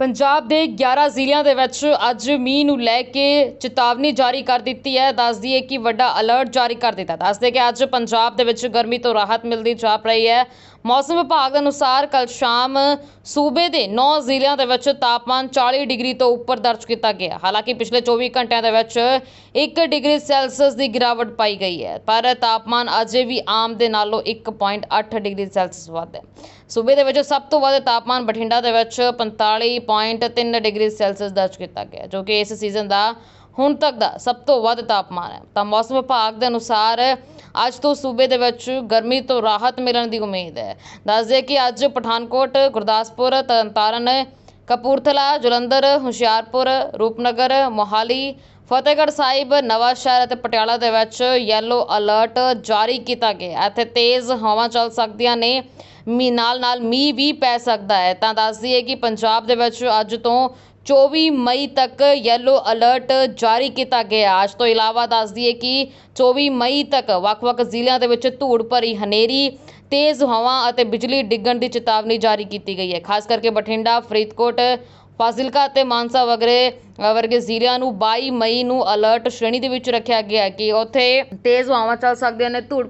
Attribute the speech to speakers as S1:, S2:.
S1: ਪੰਜਾਬ ਦੇ 11 ਜ਼ਿਲ੍ਹਿਆਂ ਦੇ ਵਿੱਚ ਅੱਜ ਮੀਂਹ ਨੂੰ ਲੈ ਕੇ ਚੇਤਾਵਨੀ ਜਾਰੀ ਕਰ ਦਿੱਤੀ ਹੈ। ਦੱਸ ਦਈਏ ਕਿ ਵੱਡਾ ਅਲਰਟ ਜਾਰੀ ਕਰ ਦਿੱਤਾ। ਦੱਸਦੇ ਕਿ ਅੱਜ ਪੰਜਾਬ ਦੇ ਵਿੱਚ ਗਰਮੀ ਤੋਂ ਰਾਹਤ ਮਿਲਦੀ ਜਾਪ ਰਹੀ ਹੈ। ਮੌਸਮ ਵਿਭਾਗ ਦੇ ਅਨੁਸਾਰ ਕੱਲ ਸ਼ਾਮ ਸੂਬੇ ਦੇ 9 ਜ਼ਿਲ੍ਹਿਆਂ ਦੇ ਵਿੱਚ ਤਾਪਮਾਨ 40 ਡਿਗਰੀ ਤੋਂ ਉੱਪਰ ਦਰਜ ਕੀਤਾ ਗਿਆ ਹਾਲਾਂਕਿ ਪਿਛਲੇ 24 ਘੰਟਿਆਂ ਦੇ ਵਿੱਚ 1 ਡਿਗਰੀ ਸੈਲਸੀਅਸ ਦੀ ਗਿਰਾਵਟ ਪਾਈ ਗਈ ਹੈ, ਪਰ ਤਾਪਮਾਨ ਅਜੇ ਵੀ ਆਮ ਦੇ ਨਾਲੋਂ 1.8 ਡਿਗਰੀ ਸੈਲਸੀਅਸ ਵੱਧ ਹੈ। ਸੂਬੇ ਦੇ ਵਿੱਚ ਸਭ ਤੋਂ ਵੱਧ ਤਾਪਮਾਨ ਬਠਿੰਡਾ ਦੇ ਵਿੱਚ 45.3 ਡਿਗਰੀ ਸੈਲਸੀਅਸ ਦਰਜ ਕੀਤਾ ਗਿਆ, ਜੋ ਕਿ ਇਸ ਸੀਜ਼ਨ ਦਾ ਹੁਣ ਤੱਕ ਦਾ ਸਭ ਤੋਂ ਵੱਧ ਤਾਪਮਾਨ ਹੈ। ਤਾਂ ਮੌਸਮ ਵਿਭਾਗ ਦੇ ਅਨੁਸਾਰ ਅੱਜ ਤੋਂ ਸੂਬੇ ਦੇ ਵਿੱਚ ਗਰਮੀ ਤੋਂ ਰਾਹਤ ਮਿਲਣ ਦੀ ਉਮੀਦ ਹੈ। ਦੱਸਦੇ ਕਿ ਅੱਜ ਪਠਾਨਕੋਟ, ਗੁਰਦਾਸਪੁਰ, ਤਰਨਤਾਰਨ, ਕਪੂਰਥਲਾ, ਜਲੰਧਰ, ਹੁਸ਼ਿਆਰਪੁਰ, ਰੂਪਨਗਰ, ਮੋਹਾਲੀ ਫਤਿਹਗੜ੍ਹ ਸਾਹਿਬ ਨਵਾਂ ਸ਼ਹਿਰ ਅਤੇ ਪਟਿਆਲਾ ਦੇ ਵਿੱਚ ਯੈਲੋ ਅਲਰਟ ਜਾਰੀ ਕੀਤਾ ਗਿਆ ਇੱਥੇ ਤੇਜ਼ ਹਵਾ ਚੱਲ ਸਕਦੀਆਂ ਨੇ। ਮੀ ਨਾਲ ਨਾਲ ਮੀਂਹ ਵੀ ਪੈ ਸਕਦਾ ਹੈ। ਤਾਂ ਦੱਸ ਦਈਏ ਕਿ ਪੰਜਾਬ ਦੇ ਵਿੱਚ ਅੱਜ ਤੋਂ 24 ਮਈ ਤੱਕ ਯੈਲੋ ਅਲਰਟ ਜਾਰੀ ਕੀਤਾ ਗਿਆ ਅੱਜ ਤੋਂ ਇਲਾਵਾ ਦੱਸ ਦਈਏ ਕਿ 24 ਮਈ ਤੱਕ ਵੱਖ-ਵੱਖ ਜ਼ਿਲ੍ਹਿਆਂ ਦੇ ਵਿੱਚ ਧੂੜ ਭਰੀ ਹਨੇਰੀ, ਤੇਜ਼ ਹਵਾ ਅਤੇ ਬਿਜਲੀ ਡਿੱਗਣ ਦੀ ਚੇਤਾਵਨੀ ਜਾਰੀ ਕੀਤੀ ਗਈ ਹੈ। ਖਾਸ ਕਰਕੇ ਬਠਿੰਡਾ, ਫਰੀਦਕੋਟ ਫਾਜ਼ਿਲਕਾ ਅਤੇ ਮਾਨਸਾ ਵਗਰੇ ਵਰਗੇ ਜ਼ਿਲ੍ਹਿਆਂ ਨੂੰ 22 ਮਈ ਨੂੰ ਅਲਰਟ ਸ਼੍ਰੇਣੀ ਦੇ ਵਿੱਚ ਰੱਖਿਆ ਗਿਆ ਕਿ ਉੱਥੇ ਤੇਜ਼ ਹਵਾਵਾਂ ਚੱਲ ਸਕਦੀਆਂ ਨੇ। ਧੂੜ